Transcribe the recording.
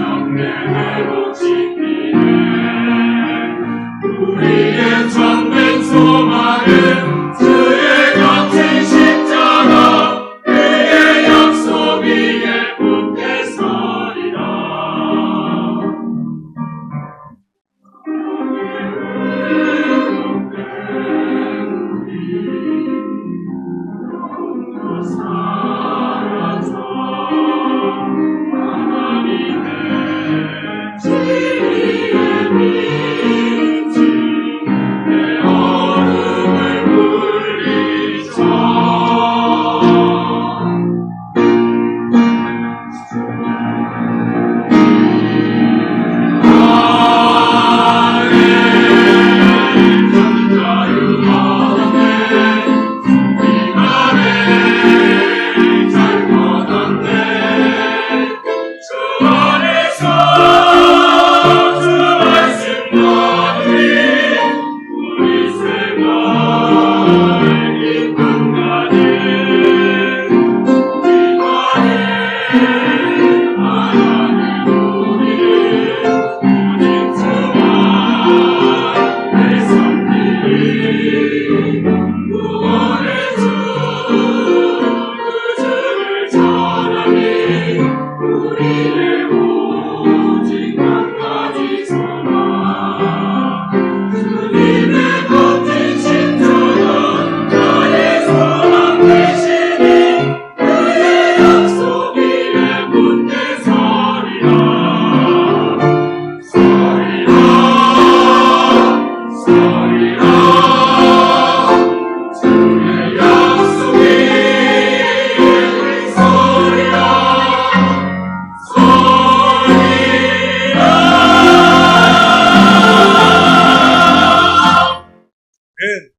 정면으로 집 are you are. Sorry.